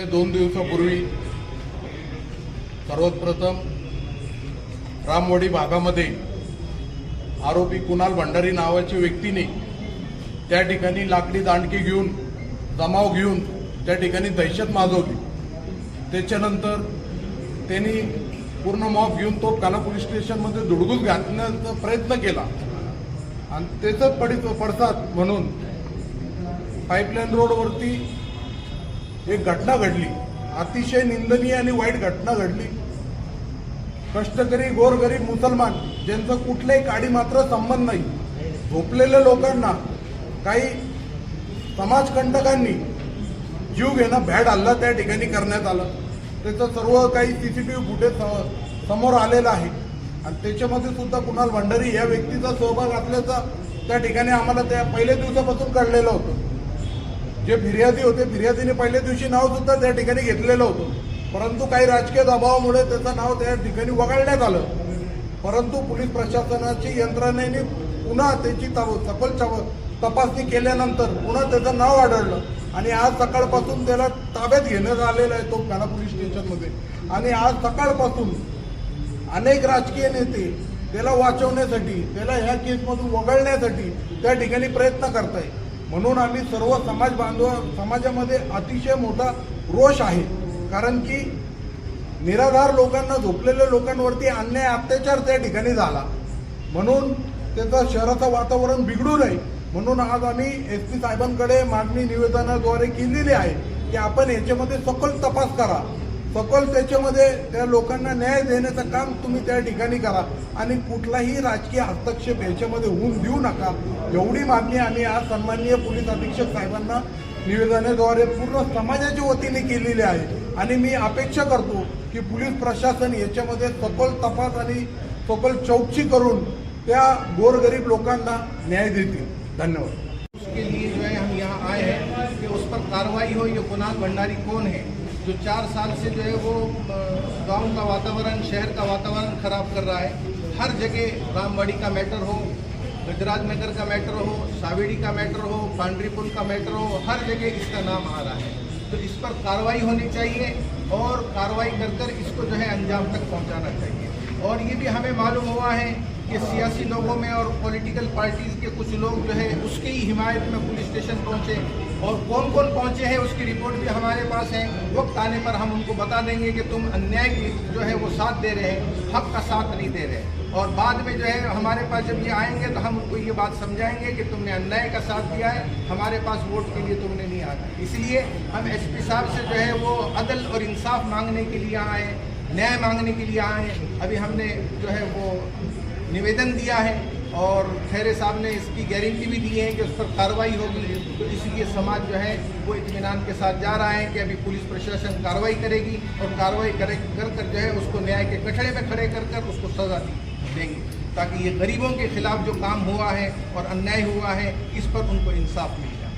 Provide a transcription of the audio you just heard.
ते दोन दिवसापूर्वी सर्वप्रथम रामवाडी भागामध्ये आरोपी कुणाल भंडारी नावाच्या व्यक्तीने त्या ठिकाणी लाकडी दांडकी घेऊन जमाव घेऊन त्या ठिकाणी दहशत माजवली. त्याच्यानंतर त्यांनी पूर्ण मॉफ घेऊन तो काना पोलीस स्टेशनमध्ये धुडगूस घालण्याचा प्रयत्न केला. आणि त्याचं पडित पडसाद म्हणून पाईपलाईन रोडवरती एक घटना घडली. अतिशय निंदनीय आणि वाईट घटना घडली. कष्टकरी गोरगरीब मुसलमान ज्यांचं कुठल्याही काडी मात्र संबंध नाही. झोपलेल्या लोकांना काही समाजकंटकांनी जीव घेणं भॅड हल्ला त्या ठिकाणी करण्यात आलं. त्याचं सर्व काही C C T V footage स- समोर आलेलं आहे. आणि त्याच्यामध्ये सुद्धा कुणाल भंडारी या व्यक्तीचा सहभाग असल्याचा त्या ठिकाणी आम्हाला त्या पहिल्या दिवसापासून कळलेलं होतं. जे फिर्यादी होते फिर्यादीने पहिल्या दिवशी नाव सुद्धा त्या ठिकाणी घेतलेलं होतं. परंतु काही राजकीय दबावामुळे त्याचं नाव त्या ठिकाणी वगळण्यात आलं. परंतु पोलीस प्रशासनाची यंत्रणेने पुन्हा त्याची सफल तपासणी केल्यानंतर पुन्हा त्याचं नाव आढळलं. आणि आज सकाळपासून त्याला ताब्यात घेण्यात आलेला आहे तो काना पोलीस स्टेशनमध्ये. आणि आज सकाळपासून अनेक राजकीय नेते त्याला वाचवण्यासाठी त्याला ह्या केसमधून वगळण्यासाठी त्या ठिकाणी प्रयत्न करताय म्हणून आम्ही सर्व समाज बांधव समाजामध्ये अतिशय मोठा रोष आहे. कारण की निराधार लोकांना झोपलेल्या लोकांवरती अन्याय अत्याचार त्या ठिकाणी झाला. म्हणून त्याचं शहराचं वातावरण बिघडू नये. म्हणून आज आम्ही एस पी साहेबांकडे मागणी निवेदनाद्वारे केलेली आहे की आपण याच्यामध्ये सखोल तपास करा. सखोल त्याच्यामध्ये त्या लोकांना न्याय देण्याचं काम तुम्ही त्या ठिकाणी करा. आणि कुठलाही राजकीय हस्तक्षेप याच्यामध्ये होऊन देऊ नका. एवढी मागणी आम्ही आज सन्माननीय पोलीस अधीक्षक साहेबांना निवेदनाद्वारे पूर्ण समाजाच्या वतीने केलेली आहे. आणि मी अपेक्षा करतो की पोलीस प्रशासन याच्यामध्ये सखोल तपास आणि सखोल चौकशी करून त्या गोरगरीब लोकांना न्याय देतील. धन्यवाद. उसके लिए जो है हम यहाँ आए हैं कि उस पर कार्रवाई हो ये कुणाल भंडारी कौन है? जो चार साल से जो है वो गाँव का वातावरण, शहर का वातावरण खराब कर रहा है। हर जगह रामबाड़ी का मैटर हो, गजराज नगर का मैटर हो, सावेड़ी का मैटर हो पांडरी पुल का मैटर हो, हर जगह इसका नाम आ रहा है। तो इस पर कार्रवाई होनी चाहिए और कार्रवाई कर कर इसको जो है अंजाम तक पहुंचाना चाहिए। और ये भी हमें मालूम हुआ है कि सियासी लोगों में और पॉलिटिकल पार्टीज़ के कुछ लोग जो है, उसके ही हिमायत में पुलिस स्टेशन पहुँचे। और कौन कौन पहुँचे हैं, उसकी रिपोर्ट भी हमारे पास है। वक्त आने पर हम उनको बता देंगे कि तुम अन्याय की जो है वो साथ दे रहे हैं, हक का साथ नहीं दे रहे। और बाद में जो है, हमारे पास जब ये आएँगे तो हम उनको ये बात समझाएँगे कि तुमने अन्याय का साथ दिया है, हमारे पास वोट के लिए तुमने नहीं आना। इसलिए हम एसपी साहब से जो है वो अदल और इंसाफ मांगने के लिए आए न्याय मांगने के लिए आए अभी हमने जो है वो निवेदन दिया है और खैरे साहब ने इसकी गारंटी भी दी है कि उस पर कार्रवाई होगी। तो इसलिए समाज जो है, वो इतमान के साथ जा रहा है कि अभी पुलिस प्रशासन कार्रवाई करेगी और कार्रवाई करे, कर कर जो है, उसको न्याय के कठड़े में खड़े कर कर उसको सजा देंगे, ताकि ये गरीबों के खिलाफ जो काम हुआ है और अन्याय हुआ है, इस पर उनको इंसाफ मिले